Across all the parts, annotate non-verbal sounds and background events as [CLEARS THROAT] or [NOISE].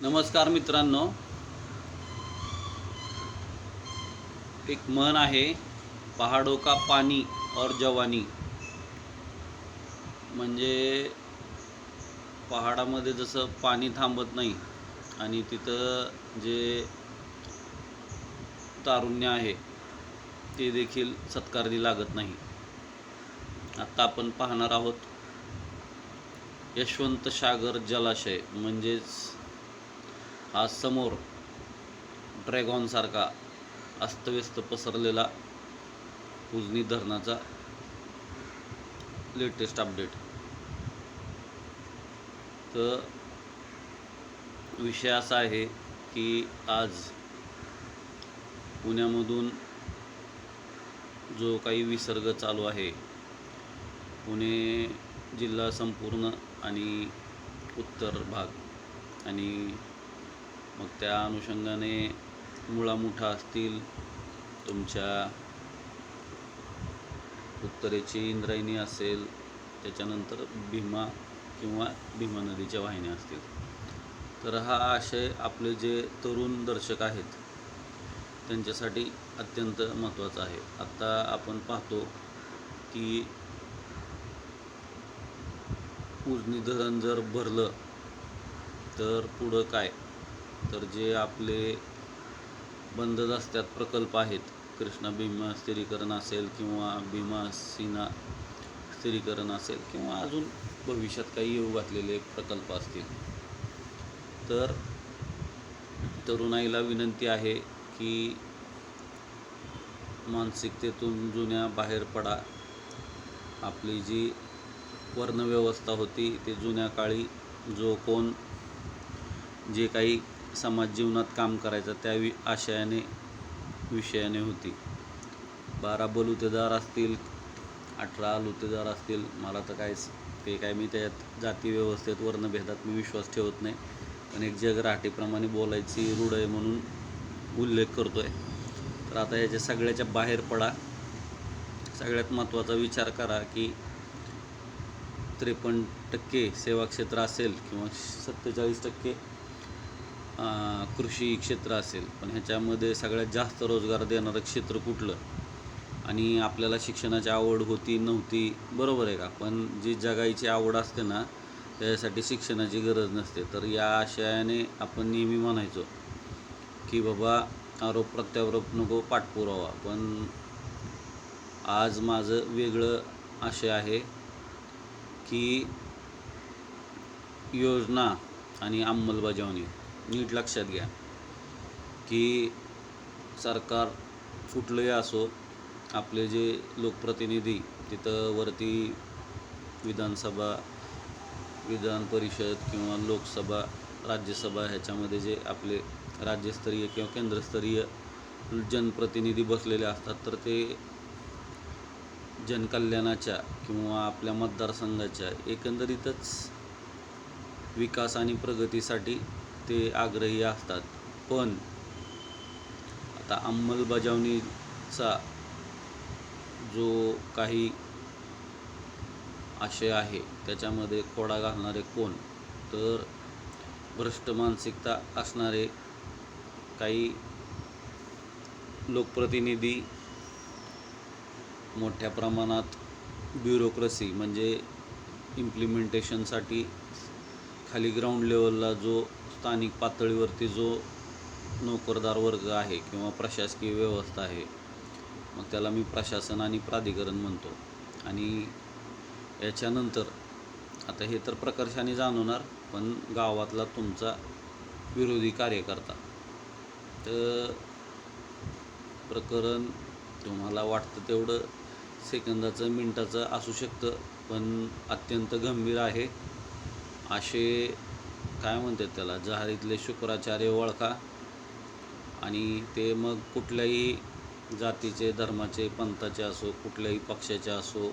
नमस्कार मित्रांनो. एक मन आहे पहाडो का पाणी और जवानी? म्हणजे पहाडामध्ये जसं पाणी थांबत नाही आणि तिथं जे तारुण्य आहे ते देखील सत्कारणी लागत नाही. आत्ता आपण पाहणार आहोत यशवंत सागर जलाशय म्हणजेच हा समोर ड्रॅगॉनसारखा अस्तव्यस्त पसरलेला उजनी धरणाचा लेटेस्ट अपडेट तर विषय असा आहे की आज पुण्यामधून जो काही विसर्ग चालू आहे पुणे जिल्हा संपूर्ण आणि उत्तर भाग आणि मग त्या अनुषंगाने मुळामुठा असतील तुमच्या उत्तरेची इंद्रायणी असेल त्याच्यानंतर भीमा किंवा भीमा नदीच्या वाहिन्या असतील. तर हा आशय आपले जे तरुण दर्शक आहेत त्यांच्यासाठी अत्यंत महत्त्वाचा आहे. आत्ता आपण पाहतो की उजनी धरण जर भरलं तर पुढं काय? तर जे आपले बंद रस्त्यात प्रकल्प आहेत कृष्णा भीमा स्थिरीकरण असेल किंवा भीमा सीना स्थिरीकरण असेल किंवा अजून भविष्यात काही येऊ घातलेले प्रकल्प असतील. तर तरुणाईला विनंती आहे की मानसिकतेतून जुन्या बाहेर पडा. आपली जी वर्णव्यवस्था होती ते जुन्या काळी जो कोण जे काही समाज जीवनात काम करायचं त्या वि आशयाने विषयाने होती. बारा बलुतेदार असतील अठरा लुतेदार असतील मला तर काहीच ते काय मी त्याच्यात जाती व्यवस्थेत वर्णभेदात मी विश्वास ठेवत नाही. पण एक जगराटीप्रमाणे बोलायची रूढ आहे म्हणून उल्लेख करतो आहे तर आता याच्या सगळ्याच्या बाहेर पडा. सगळ्यात महत्त्वाचा विचार करा की त्रेपन्न टक्के सेवा क्षेत्र असेल किंवा सत्तेचाळीस टक्के कृषी क्षेत्र असेल पण ह्याच्यामध्ये सगळ्यात जास्त रोजगार देणारं क्षेत्र कुठलं? आणि आपल्याला शिक्षणाची आवड होती नव्हती बरोबर आहे का? पण जी जगायची आवड असते ना त्याच्यासाठी शिक्षणाची गरज नसते. तर या आशयाने आपण नेहमी म्हणायचो की बाबा आरोप प्रत्यारोप नको पाठपुरावा. पण आज माझं वेगळं आशय आहे की योजना आणि अंमलबजावणी. नीट लक्षात घ्या की सरकार कुठलंही असो आपले जे लोकप्रतिनिधी तिथं वरती विधानसभा विधान परिषद किंवा लोकसभा राज्यसभा ह्याच्यामध्ये जे आपले राज्यस्तरीय किंवा केंद्रस्तरीय जनप्रतिनिधी बसलेले असतात तर ते जनकल्याणाच्या किंवा आपल्या मतदारसंघाच्या एकंदरीतच विकास आणि प्रगतीसाठी ते आग्रही असतात. पण आता अंमलबजावणीचा जो काही आशय आहे त्याच्यामध्ये खोडा घालणारे कोण? तर भ्रष्ट मानसिकता असणारे काही लोकप्रतिनिधी मोठ्या प्रमाणात ब्युरोक्रसी म्हणजे इम्प्लिमेंटेशनसाठी खाली ग्राउंड लेवलला जो स्थानिक पातळीवरती जो नोकरदार वर्ग आहे किंवा प्रशासकीय व्यवस्था आहे मग त्याला मी प्रशासन आणि प्राधिकरण म्हणतो. आणि याच्यानंतर आता हे तर प्रकर्षाने जाणवणार पण गावातला तुमचा विरोधी कार्यकर्ता. तर प्रकरण तुम्हाला वाटतं तेवढं सेकंदाचं मिनटाचं असू शकतं पण अत्यंत गंभीर आहे. असे काय म्हणतात त्याला? जहारीतले शुक्राचार्य ओळखा. आणि ते मग कुठल्याही जातीचे धर्माचे पंथाचे असो कुठल्याही पक्षाचे असो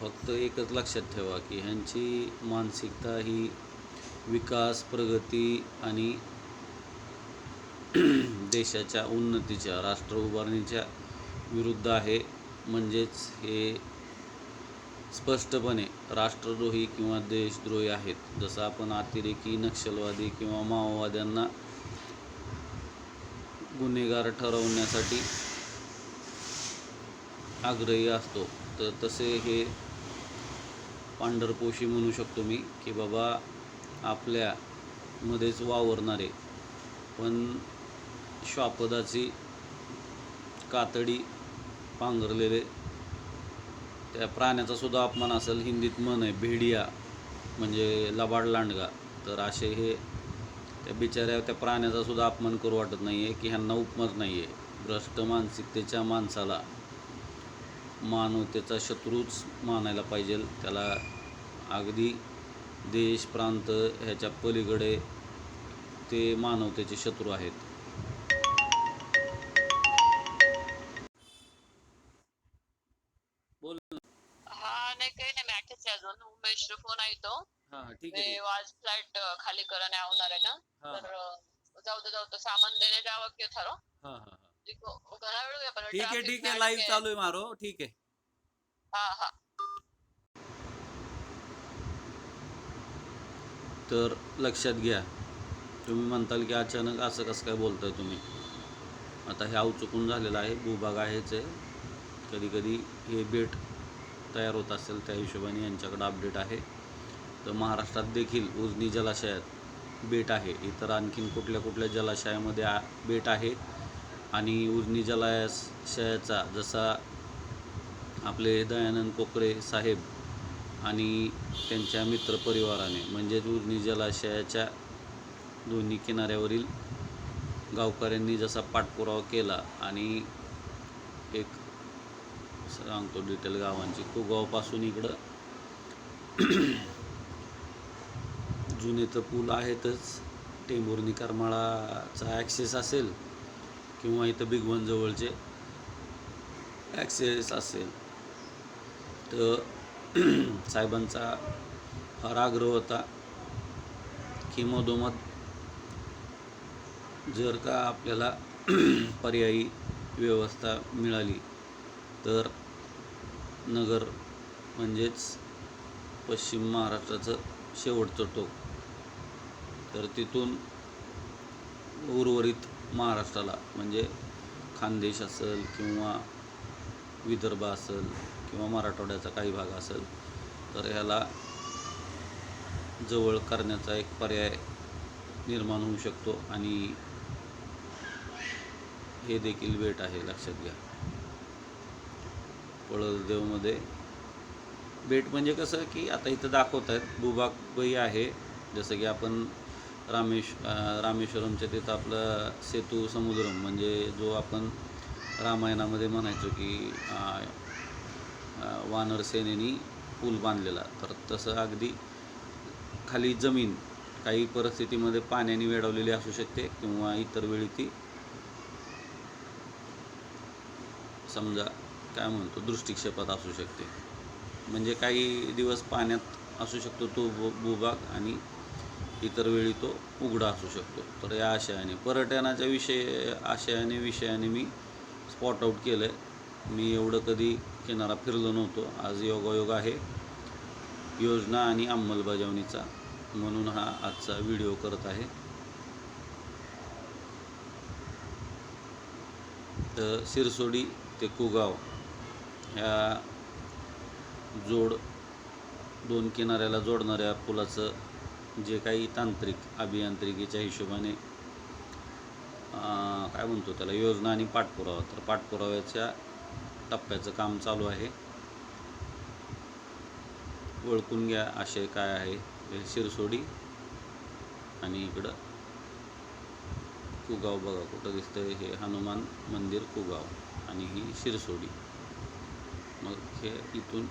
फक्त एकच लक्षात ठेवा की ह्यांची मानसिकता ही विकास प्रगती आणि देशाच्या उन्नतीच्या राष्ट्र उभारणीच्या विरुद्ध आहे. म्हणजेच हे स्पष्टपणे राष्ट्रद्रोही किंवा देशद्रोही आहेत. जसं आपण अतिरेकी नक्षलवादी किंवा माओवाद्यांना गुन्हेगार ठरवण्यासाठी आग्रही असतो तर तसे हे पांढरपोशी म्हणू शकतो मी की बाबा आपल्यामध्येच वावरणारे. पण श्वापदाची कातडी पांघरलेले त्या प्राण्याचा सुद्धा अपमान असेल हिंदीत मन आहे भेडिया म्हणजे लबाड लांडगा. तर असे हे त्या बिचाऱ्या त्या प्राण्याचा सुद्धा अपमान करू वाटत नाही आहे की ह्यांना उपमत नाही आहे भ्रष्ट मानसिकतेच्या माणसाला मानवतेचा शत्रूच मानायला पाहिजे. त्याला अगदी देश प्रांत ह्याच्या पलीकडे ते मानवतेचे शत्रू आहेत. आहे उमेश फोन आहे तो हां ठीक ते आज फ्लाईट खाली करायला होणार आहे ना. हां तर अं, जाऊ दे जाऊ दे सामान देणे जावं की हां हां घरा वेळ आपण ठीक आहे ठीक आहे लाईव्ह आहे. चालू आहे मारो ठीक आहे. हा हा. तर लक्षात घ्या तुम्ही म्हणताल की अचानक असं कसं काय बोलताय तुम्ही? आता हे अवचुकून झालेलं आहे भूभाग आहेच आहे. कधी कधी हे बेट तयार होत असेल त्या हिशोबाने यांच्याकडं अपडेट आहे. तर महाराष्ट्रात देखील उजनी जलाशयात बेट आहे. इतर आणखीन कुठल्या कुठल्या जलाशयामध्ये आ बेट आहे? आणि उजनी जलाशयाचा जसा आपले दयानंद कोकरे साहेब आणि त्यांच्या मित्रपरिवाराने म्हणजेच उजनी जलाशयाच्या दोन्ही किनाऱ्यावरील गावकऱ्यांनी जसा पाठपुरावा केला आणि एक सांगतो डिटेल गावांची. कुगावपासून इकडं जुने तर पूल आहेतच. टेंभुर्णी करमाळाचा ॲक्सेस असेल किंवा इथं बिगवन जवळचे ॲक्सेस असेल. तर [CLEARS THROAT] साहेबांचा फार आग्रह होता की मधोमध जर का आपल्याला [CLEARS THROAT] पर्यायी व्यवस्था मिळाली तर नगर म्हणजेच पश्चिम महाराष्ट्राचं शेवटचं टोक. तर तिथून उर्वरित महाराष्ट्राला म्हणजे खानदेश असेल किंवा विदर्भ असेल किंवा मराठवाड्याचा काही भाग असेल तर ह्याला जवळ करण्याचा एक पर्याय निर्माण होऊ शकतो आणि हे देखील वेट आहे लक्षात घ्या. पळसदेवमध्ये बेट म्हणजे कसं की आता इथं दाखवत आहेत भूभागही आहे. जसं की आपण रामेश रामेश्वरमच्या तिथं आपलं सेतू समुद्रम म्हणजे जो आपण रामायणामध्ये म्हणायचो की वानरसेनेनी पूल बांधलेला. तर तसं अगदी खाली जमीन काही परिस्थितीमध्ये पाण्याने वेढवलेली असू शकते किंवा इतर वेळी ती समजा काय म्हणतो दृष्टिक्षेपात असू शकते. म्हणजे काही दिवस पाण्यात असू शकतो तो भू भूभाग आणि इतर वेळी तो उघडा असू शकतो. तर या आशयाने पर्यटनाच्या विषय आशयाने विषयाने मी स्पॉट आऊट केलं आहे मी एवढं कधी किनारा फिरलो नव्हतो. आज योगायोग आहे. योजना आणि अंमलबजावणीचा म्हणून हा आजचा व्हिडिओ करत आहे. तर सिरसोडी ते कुगाव. ह्या जोड दोन किनाऱ्याला जोडणाऱ्या पुलाचं जे काही तांत्रिक अभियांत्रिकीच्या हिशोबाने काय म्हणतो त्याला योजना आणि पाठपुरावा. तर पाठपुराव्याच्या टप्प्याचं काम चालू आहे. ओळखून घ्या आशय काय आहे. हे शिरसोडी आणि इकडं कुगाव बघा कुठं दिसतंय. हे हनुमान मंदिर कुगाव आणि ही शिरसोडी. मग हे इथून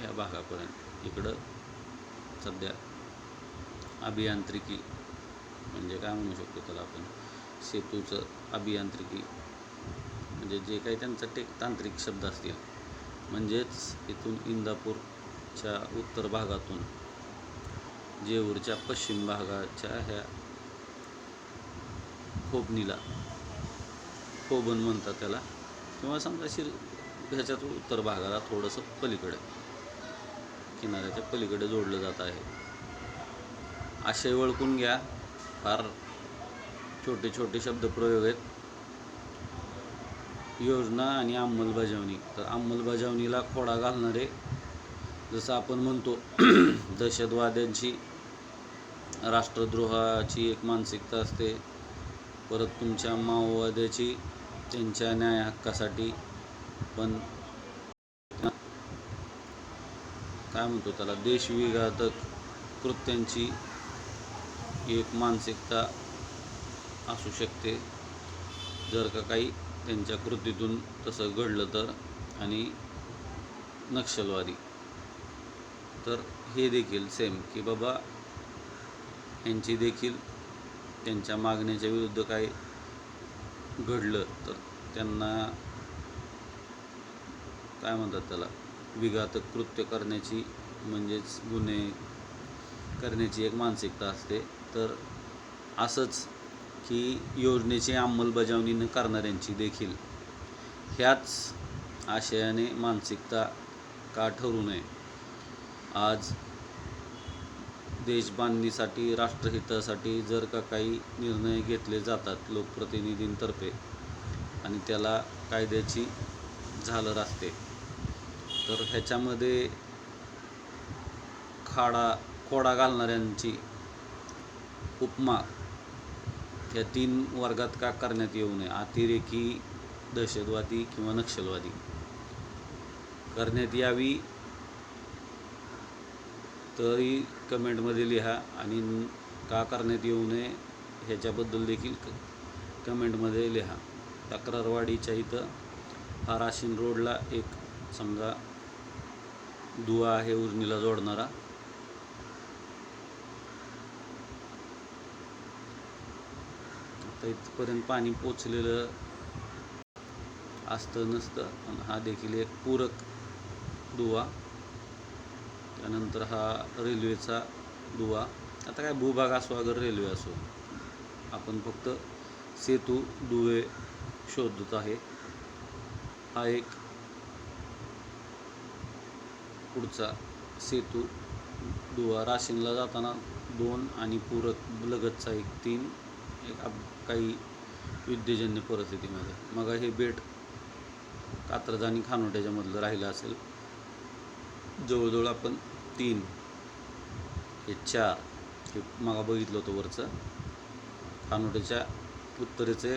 या भागापर्यंत. इकडं सध्या अभियांत्रिकी म्हणजे काय म्हणू शकतो त्याला आपण? सेतूचं अभियांत्रिकी. म्हणजे जे काही त्यांचा टेक तांत्रिक शब्द असतील. म्हणजेच इथून इंदापूरच्या उत्तर भागातून जेऊरच्या पश्चिम भागाच्या ह्या खोबणीला खोबन म्हणतात त्याला. किंवा समजा शिर ह्याच्यात उत्तर भागाला थोडंसं पलीकडे किनाऱ्याच्या पलीकडे जोडलं जात आहे. आशय ओळखून घ्या. फार छोटे छोटे शब्दप्रयोग आहेत. योजना आणि अंमलबजावणी. तर अंमलबजावणीला खोडा घालणारे जसं आपण म्हणतो [CLEARS THROAT] दहशतवाद्यांची राष्ट्रद्रोहाची एक मानसिकता असते. परत तुमच्या माओवाद्याची त्यांच्या न्याय हक्कासाठी पण काय म्हणतो त्याला देशविघातक कृत्यांची एक मानसिकता असू शकते. जर का काही त्यांच्या कृतीतून तसं घडलं तर आणि नक्षलवादी तर हे देखील सेम की बाबा यांची देखील त्यांच्या मागण्याच्या विरुद्ध काही घडलं तर त्यांना काय म्हणतात त्याला? विघातक कृत्य करण्याची म्हणजेच गुन्हे करण्याची एक मानसिकता असते. तर असंच की योजनेची अंमलबजावणी न करणाऱ्यांची देखील ह्याच आशयाने मानसिकता का ठरू नये? आज देशबांधणीसाठी राष्ट्रहितासाठी जर का काही निर्णय घेतले जातात लोकप्रतिनिधींतर्फे आणि त्याला कायद्याची झालर असते. तर ह्याच्यामध्ये खाडा खोडा घालणाऱ्यांची उपमा या तीन वर्गात का करण्यात येऊ नये? अतिरेकी दहशतवादी किंवा नक्षलवादी करण्यात यावी? तरी कमेंटमध्ये लिहा आणि का करण्यात येऊ नये ह्याच्याबद्दल देखील क कमेंटमध्ये लिहा. तक्रारवाडीच्या इथं हा राशीन रोडला एक समजा दुवा आहे उजनीला जोडणारा. आता इथपर्यंत पाणी पोचलेलं असतं नसतं पण हा देखील एक पूरक दुवा. त्यानंतर हा रेल्वेचा दुवा. आता काय भूभाग असो अगर रेल्वे असो आपण फक्त सेतू दुवे शोधत आहे. हा एक पुढचा सेतू दुवा राशीनला जाताना दोन आणि पूरक लगतचा एक तीन एक काही युद्धजन्य परिस्थितीमध्ये मग हे बेट कात्रज आणि खानोट्याच्यामधलं राहिलं असेल. जवळजवळ आपण तीन हे चार हे मागा बघितलं होतं वरचं. खानोट्याच्या उत्तरेचं